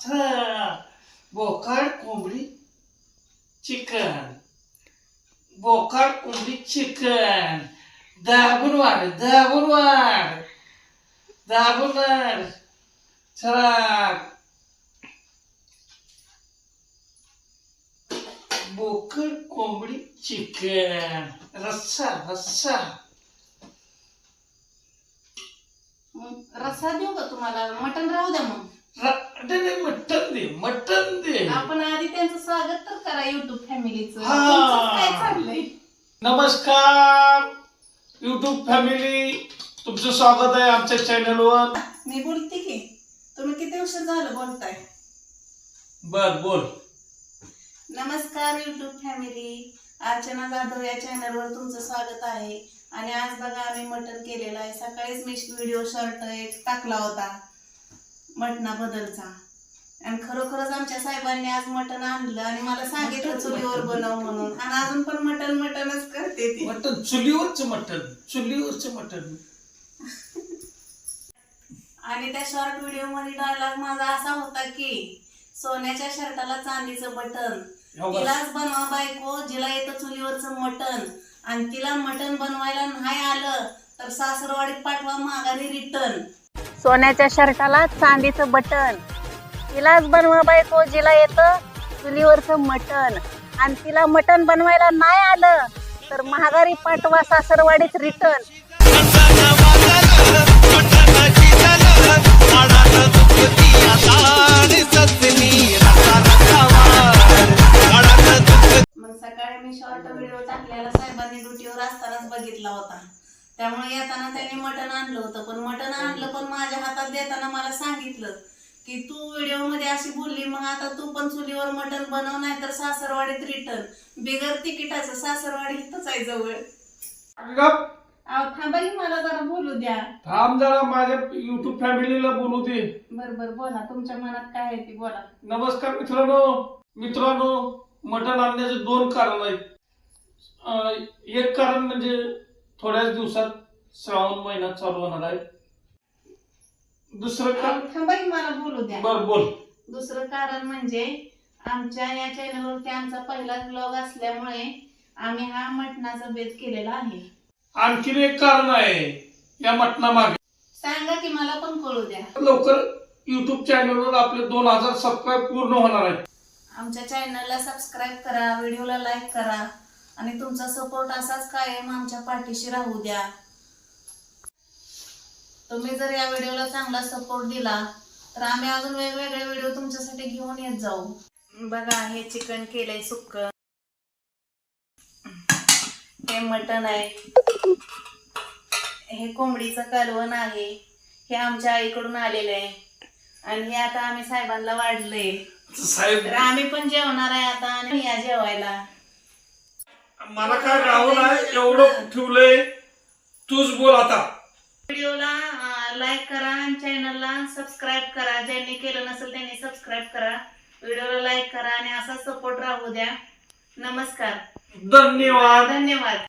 चला बोकाड कोंबडी चिकन बोकाड कोंबडी चिकन दाबून वाढ दाबून वाढ दाबून वाढ चला बोकड कोंबडी चिकन रस्सा रस्सा रस्सा देऊ का तुम्हाला? मटण राहू द्या मग. नाही, नाही, मटन दे मटन दे. आपण आधी त्यांचं स्वागत तर करा युट्यूब फॅमिलीचं हा. तुमचं काय चाललंय? नमस्कार. युट्यूब फॅमिली तुमचं स्वागत आहे आमच्या चॅनलवर मी बोलते की तुम्ही किती वर्ष झालं बोलताय? बर बोल. नमस्कार युट्यूब फॅमिली अर्चना जाधव या चॅनलवर तुमचं स्वागत आहे. आणि आज बघा आम्ही मटण केलेलं आहे. सकाळीच मी व्हिडिओ शॉर्ट एक टाकला होता. मटणाबद्दलचा आणि खरोखरच आमच्या साहेबांनी आज मटण आणलं आणि मला सांगितलं चुलीवर बनव म्हणून. आणि अजून पण मटण मटणच करते ती. मटन चुलीवरच मटन चुलीवरच मटन आणि त्या शॉर्ट व्हिडिओमध्ये डायलॉग माझा असा होता की सोन्याच्या शर्टाला चांदीचं बटन तिलाच बनवा बायको जिला येतं चुलीवरचं मटण. आणि तिला मटण बनवायला नाही आलं तर सासरवाडीत पाठवा माघारी रिटर्न सोन्याच्या शर्टाला चांदीचं बटन. तिलाच बनवा बायको जिला येतं चुलीवरचं मटण. आणि तिला मटण बनवायला नाही आलं तर महागारी पाठवा सासरवाडीत रिटर्न मग सकाळी मी शॉर्ट व्हिडिओ टाकलेला साहेबांनी ड्युटीवर असतानाच बघितला होता. त्यामुळे येताना त्यांनी मटण आणलं होतं पण मटण आणलं माझ्या हातात देताना मला सांगितलं की तू व्हिडिओमध्ये अशी बोलली मग आता तू पण चुलीवर मटण बनव नाही तर सासरवाडीत रिटर्न बिगर तिकिटाचं सासरवाडी इथंच आहे जवळ. गप, अहो थांबा की मला जरा बोलू द्या. थांब जरा माझ्या युट्यूब फॅमिलीला बोलू दे. बर बर बोला. तुमच्या मनात काय आहे ते बोला. नमस्कार मित्रांनो. मित्रांनो मटण आणण्याचे दोन कारण आहेत. अं, एक कारण म्हणजे थोड्याच दिवसात श्रावण महिना चालू होणार आहे. दुसरं कारण? की मला बोलू द्या. बर बोल. दुसरं कारण म्हणजे आमच्या या चॅनलवरती आमचा पहिलाच ब्लॉग असल्यामुळे आम्ही हा मटणाचा बेत केलेला आहे. आणखीन एक कारण आहे या मटणामागे. सांगा की मला पण कळू द्या. लवकर युट्यूब चॅनलवर आपले दोन हजार सबस्क्राईब पूर्ण होणार आहेत. आमच्या चॅनलला सबस्क्राईब करा व्हिडिओला लाईक करा. आणि तुमचा सपोर्ट असाच कायम आमच्या पाठीशी राहू द्या. तुम्ही जर या व्हिडिओला चांगला सपोर्ट दिला तर आम्ही अजून वेगवेगळे व्हिडिओ तुमच्यासाठी घेऊन येत जाऊ. बघा हे चिकन केलंय सुक्क. हे मटण आहे. हे कोंबडीचं कालवण आहे. हे आमच्या आईकडून आलेलं आहे. आणि हे आता आम्ही साहेबांना वाढलंय. साहेब तर आम्ही पण जेवणार आहे आता आणि या जेवायला. मला काय राहून आहे एवढं ठेवलंय? तूच बोल आता. व्हिडिओला लाईक करा आणि चॅनलला सबस्क्राईब करा. ज्यांनी केलं नसेल त्यांनी सबस्क्राईब करा. व्हिडिओला लाईक करा आणि असा सपोर्ट राहू द्या. नमस्कार. धन्यवाद. धन्यवाद.